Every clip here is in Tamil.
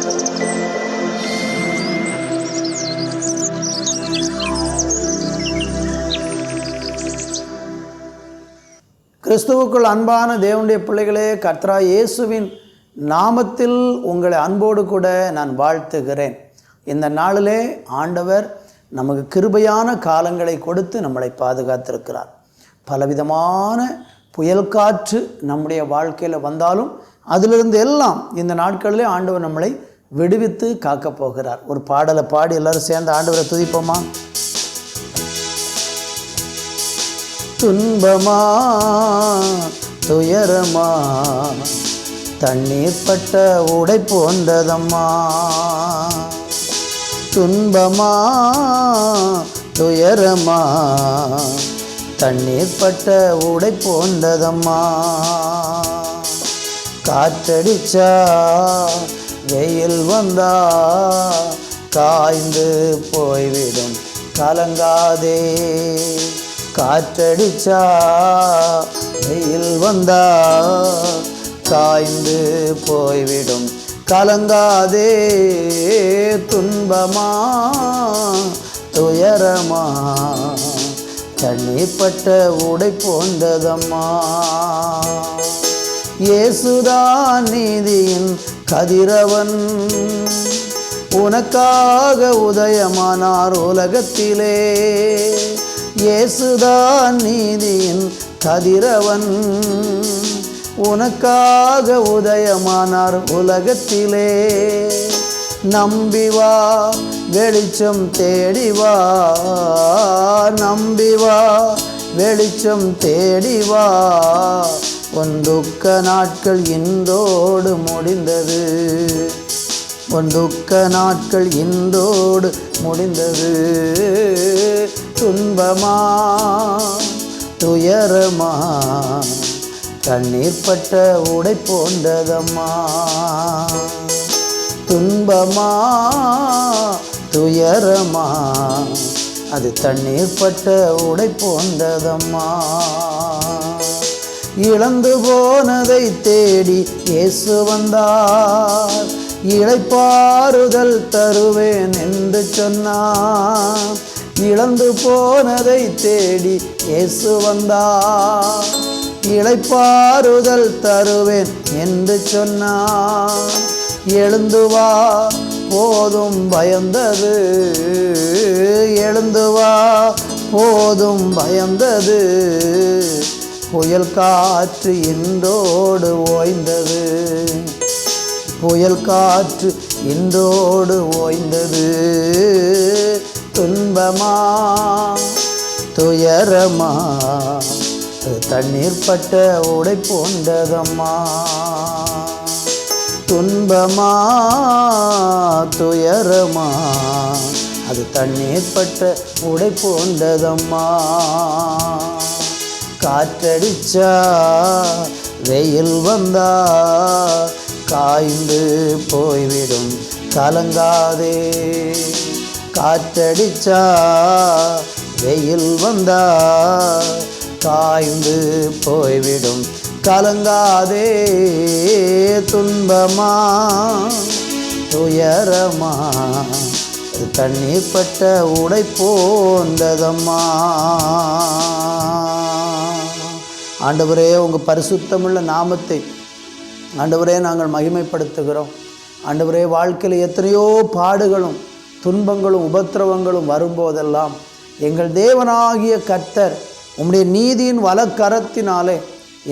கிறிஸ்துவுக்குள் அன்பான தேவனுடைய பிள்ளைகளே கத்ரா இயேசுவின் நாமத்தில் உங்களை அன்போடு கூட நான் வாழ்த்துகிறேன். இந்த நாளிலே ஆண்டவர் நமக்கு கிருபையான காலங்களை கொடுத்து நம்மளை பாதுகாத்திருக்கிறார். பலவிதமான புயல் காற்று நம்முடைய வாழ்க்கையில் வந்தாலும் அதிலிருந்து எல்லாம் இந்த நாட்களிலே ஆண்டவர் நம்மளை விடுவித்து காக்கப் போகிறார். ஒரு பாடலை பாடி எல்லாரும் சேர்ந்து ஆண்டவரை துதிப்போமா? துன்பமா? துயரமா? தண்ணீர் பட்ட உடை போன்றதம்மா? துன்பமா? துயரமா? தண்ணீர் பட்ட உடை போன்றதம்மா? காற்றடிச்சா வெயில் வந்தா காய்ந்து போய்விடும். கலங்காதே காற்றடிச்சா வெயில் வந்தா காய்ந்து போய்விடும். கலங்காதே துன்பமா துயரமா தண்ணிப்பட்ட உடை போன்றதம்மா. இயேசுதான் நீதியின் கதிரவன் உனக்காக உதயமானார் உலகத்திலே. இயேசுதான் நீதியின் கதிரவன் உனக்காக உதயமானார் உலகத்திலே. நம்பி வா வெளிச்சம் தேடி வா நம்பி வா வெளிச்சம் தேடி வா. உன் நாட்கள் இந்தோடு முடிந்தது. உன் துக்க நாட்கள் இந்தோடு முடிந்தது. துன்பமா? துயரமா? தண்ணீர் பட்ட உடை போன்றதம்மா? துன்பமா? துயரமா? அது தண்ணீர் பட்ட உடை போன்றதம்மா? இழந்து போனதை தேடி இயேசு வந்தார். இளைப்பாறுதல் தருவேன் என்று சொன்னார். இழந்து போனதை தேடி இயேசு வந்தார். இளைப்பாறுதல் தருவேன் என்று சொன்னார். எழுந்து வா போதும் பயந்தது. எழுந்து வா போதும் பயந்தது. புயல் காற்று இன்றோடு ஓய்ந்தது. புயல் காற்று இன்றோடு ஓய்ந்தது. துன்பமா? துயரமா? அது தண்ணீர் பட்ட உடை போன்றதம்மா துன்பமா? துயரமா? அது தண்ணீர் பட்ட உடை போன்றதம்மா காற்றடிச்சா வெயில் வந்தா காய்ந்து போய்விடும். கலங்காதே காற்றடிச்சா வெயில் வந்தா காய்ந்து போய்விடும். கலங்காதே துன்பமா துயரமா தண்ணீர் பட்ட உடை போந்ததம்மா ஆண்டவரே உங்கள் பரிசுத்தமுள்ள நாமத்தை ஆண்டவரே நாங்கள் மகிமைப்படுத்துகிறோம். ஆண்டவரே வாழ்க்கையில் எத்தனையோ பாடுகளும் துன்பங்களும் உபத்திரவங்களும் வரும்போதெல்லாம் எங்கள் தேவனாகிய கர்த்தர் உம்முடைய நீதியின் வலக்கரத்தினாலே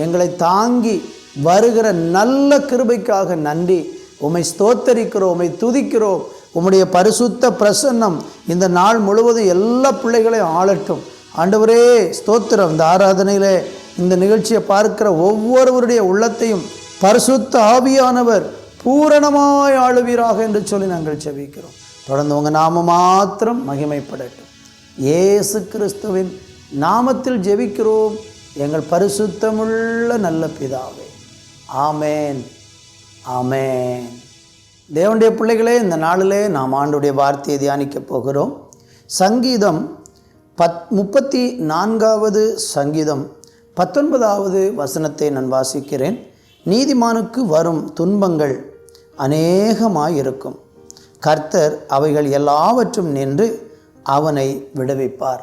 எங்களை தாங்கி வருகிற நல்ல கிருபைக்காக நன்றி. உம்மை ஸ்தோத்தரிக்கிறோம் உம்மை துதிக்கிறோம். உம்முடைய பரிசுத்த பிரசன்னம் இந்த நாள் முழுவதும் எல்லா பிள்ளைகளையும் ஆளட்டும். ஆண்டவரே ஸ்தோத்திரம். இந்த ஆராதனையிலே இந்த நிகழ்ச்சியை பார்க்கிற ஒவ்வொருவருடைய உள்ளத்தையும் பரிசுத்த ஆவியானவர் பூரணமாய் ஆளுவீராக என்று சொல்லி நாங்கள் செபிக்கிறோம் தொடர்ந்து உங்கள் நாம மாத்திரம் மகிமைப்படட்டும். ஏசு கிறிஸ்துவின் நாமத்தில் ஜெபிக்கிறோம். எங்கள் பரிசுத்தமுள்ள நல்ல பிதாவே. ஆமேன். ஆமேன். தேவனுடைய பிள்ளைகளே இந்த நாளிலே நாம் ஆண்டுடைய வார்த்தையை தியானிக்கப் போகிறோம். சங்கீதம் பத் முப்பத்தி நான்காவது சங்கீதம் பத்தொன்பதாவது வசனத்தை நான் வாசிக்கிறேன். நீதிமானுக்கு வரும் துன்பங்கள் அநேகமாயிருக்கும். கர்த்தர் அவைகள் எல்லாவற்றும் நின்று அவனை விடுவிப்பார்.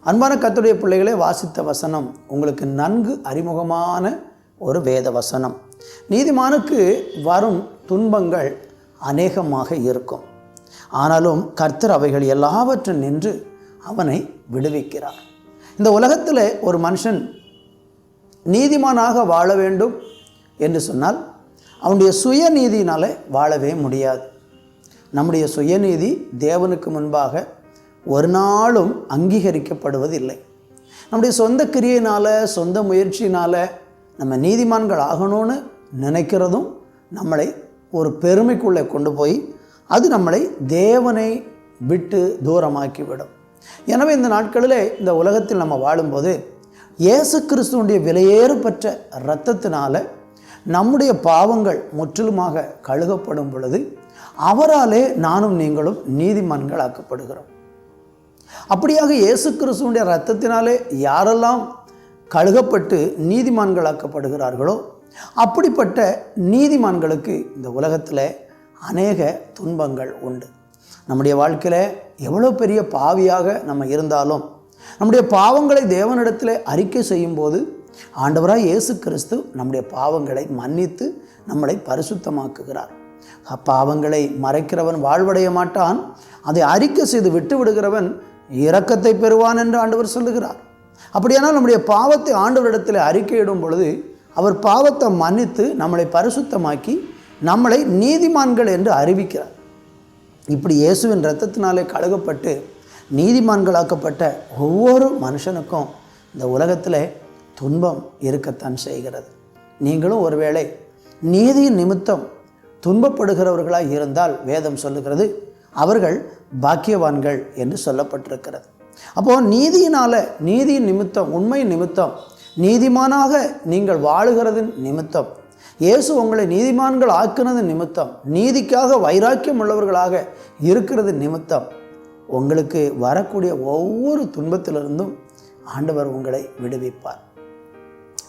அன்பான கத்துடைய பிள்ளைகளை வாசித்த வசனம் உங்களுக்கு நன்கு அறிமுகமான ஒரு வேத வசனம். நீதிமானுக்கு வரும் துன்பங்கள் அநேகமாக இருக்கும். ஆனாலும் கர்த்தர் அவைகள் எல்லாவற்றும் நின்று அவனை விடுவிக்கிறார். இந்த உலகத்தில் ஒரு மனுஷன் நீதிமானாக வாழ வேண்டும் என்று சொன்னால் அவனுடைய சுயநீதியினாலே வாழவே முடியாது. நம்முடைய சுயநீதி தேவனுக்கு முன்பாக ஒரு நாளும் அங்கீகரிக்கப்படுவதில்லை. நம்முடைய சொந்த கிரியையினால் சொந்த முயற்சியினால் நம்ம நீதிமான்கள் ஆகணும்னு நினைக்கிறதும் நம்மளை ஒரு பெருமைக்குள்ளே கொண்டு போய் அது நம்மளை தேவனை விட்டு தூரமாக்கிவிடும். எனவே இந்த நாட்களில் இந்த உலகத்தில் நம்ம வாழும்போது இயேசு கிறிஸ்துவனுடைய விலையேறுபற்ற இரத்தத்தினால நம்முடைய பாவங்கள் முற்றிலுமாக கழுகப்படும் பொழுது அவராலே நானும் நீங்களும் நீதிமான்கள் ஆக்கப்படுகிறோம் அப்படியாக இயேசு கிறிஸ்துவனுடைய இரத்தத்தினாலே யாரெல்லாம் கழுகப்பட்டு நீதிமான்களாக்கப்படுகிறார்களோ அப்படிப்பட்ட நீதிமான்களுக்கு இந்த உலகத்தில் அநேக துன்பங்கள் உண்டு. நம்முடைய வாழ்க்கையில் எவ்வளோ பெரிய பாவியாக நம்ம இருந்தாலும் நம்முடைய பாவங்களை தேவனிடத்தில் அறிக்கை செய்யும்போது ஆண்டவராக இயேசு கிறிஸ்து நம்முடைய பாவங்களை மன்னித்து நம்மளை பரிசுத்தமாக்குகிறார். பாவங்களை மறைக்கிறவன் வாழ்வடைய மாட்டான். அதை அறிக்கை செய்து விட்டு விடுகிறவன் இரக்கத்தை பெறுவான் என்று ஆண்டவர் சொல்லுகிறார். அப்படியானால் நம்முடைய பாவத்தை ஆண்டவரிடத்தில் அறிக்கையிடும் பொழுது அவர் பாவத்தை மன்னித்து நம்மளை பரிசுத்தமாக்கி நம்மளை நீதிமான்கள் என்று அறிவிக்கிறார். இப்படி இயேசுவின் இரத்தத்தினாலே கழுகப்பட்டு நீதிமான்களாக்கப்பட்ட ஒவ்வொரு மனுஷனுக்கும் இந்த உலகத்தில் துன்பம் இருக்கத்தான் செய்கிறது. நீங்களும் ஒருவேளை நீதியின் நிமித்தம் துன்பப்படுகிறவர்களாக இருந்தால் வேதம் சொல்லுகிறது. அவர்கள் பாக்கியவான்கள் என்று சொல்லப்பட்டிருக்கிறது. அப்போது நீதியினால் நீதியின் நிமித்தம் உண்மை நிமித்தம் நீதிமானாக நீங்கள் வாழுகிறதின் நிமித்தம் இயேசு உங்களை நீதிமான்கள் ஆக்குனது நிமித்தம் நீதிக்காக வைராக்கியம் உள்ளவர்களாக இருக்கிறது நிமித்தம் உங்களுக்கு வரக்கூடிய ஒவ்வொரு துன்பத்திலிருந்தும் ஆண்டவர் உங்களை விடுவிப்பார்.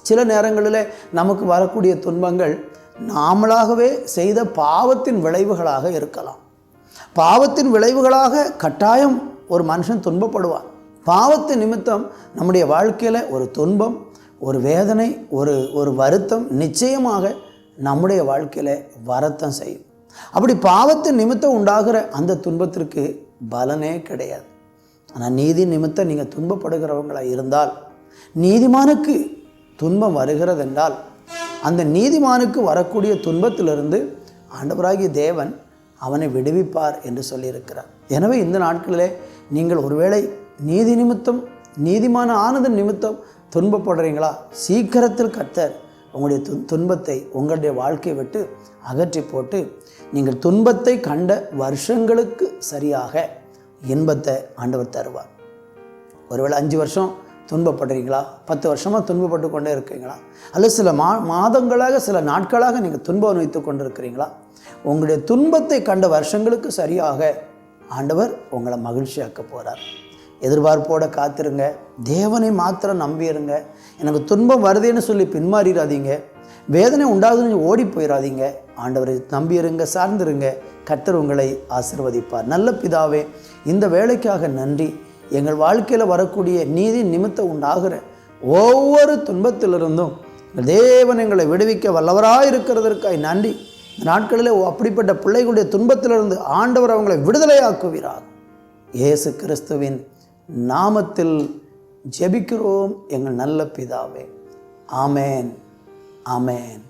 சில நேரங்களில் நமக்கு வரக்கூடிய துன்பங்கள் நாமளாகவே செய்த பாவத்தின் விளைவுகளாக இருக்கலாம். பாவத்தின் விளைவுகளாக கட்டாயம் ஒரு மனுஷன் துன்பப்படுவான். பாவத்து நிமித்தம் நம்முடைய வாழ்க்கையில் ஒரு துன்பம் ஒரு வேதனை ஒரு ஒரு வருத்தம் நிச்சயமாக நம்முடைய வாழ்க்கையில் வரத்தம் செய்யும். அப்படி பாவத்து நிமித்தம் உண்டாகிற அந்த துன்பத்திற்கு பலனே கிடையாது. ஆனால் நீதி நிமித்தம் நீங்கள் துன்பப்படுகிறவங்களாக இருந்தால் நீதிமானுக்கு துன்பம் வருகிறதென்றால் அந்த நீதிமானுக்கு வரக்கூடிய துன்பத்திலிருந்து ஆண்டவராகிய தேவன் அவனை விடுவிப்பார் என்று சொல்லியிருக்கிறார். எனவே இந்த நாட்களிலே நீங்கள் ஒருவேளை நீதி நிமித்தம் நீதிமான ஆனதன் நிமித்தம் துன்பப்படுறீங்களா? சீக்கிரத்தில் கத்தர் உங்களுடைய து துன்பத்தை உங்களுடைய வாழ்க்கையை விட்டு அகற்றி போட்டு நீங்கள் துன்பத்தை கண்ட வருஷங்களுக்கு சரியாக இன்பத்தை ஆண்டவர் தருவார். ஒருவேளை அஞ்சு வருஷம் துன்பப்படுறீங்களா? பத்து வருஷமாக துன்பப்பட்டு கொண்டே இருக்கீங்களா அல்லது சில மா மாதங்களாக சில நாட்களாக நீங்கள் துன்பம் அனுபவித்து கொண்டு இருக்கிறீங்களா உங்களுடைய துன்பத்தை கண்ட வருஷங்களுக்கு சரியாக ஆண்டவர் உங்களை மகிழ்ச்சியாக்க போகிறார் எதிர்பார்ப்போட காத்திருங்க. தேவனை மாத்திரம் நம்பியிருங்க. எனக்கு துன்பம் வருதுன்னு சொல்லி பின்மாறிடாதீங்க. வேதனை உண்டாகுதுன்னு ஓடி போயிடாதீங்க ஆண்டவரை நம்பியிருங்க சார்ந்திருங்க. கர்த்தர் உங்களை ஆசிர்வதிப்பார். நல்ல பிதாவே இந்த வேலைக்காக நன்றி. எங்கள் வாழ்க்கையில் வரக்கூடிய நீதி நிமித்தம் உண்டாகிற ஒவ்வொரு துன்பத்திலிருந்தும் தேவன் எங்களை விடுவிக்க வல்லவராக இருக்கிறதற்காய் நன்றி. இந்த நாட்களில் அப்படிப்பட்ட பிள்ளைகளுடைய துன்பத்திலிருந்து ஆண்டவர் அவங்களை விடுதலையாக்குவீராக. இயேசு கிறிஸ்துவின் நாமத்தில் ஜெபிக்கிறோம் எங்கள் நல்ல பிதாவே. ஆமேன். ஆமேன்.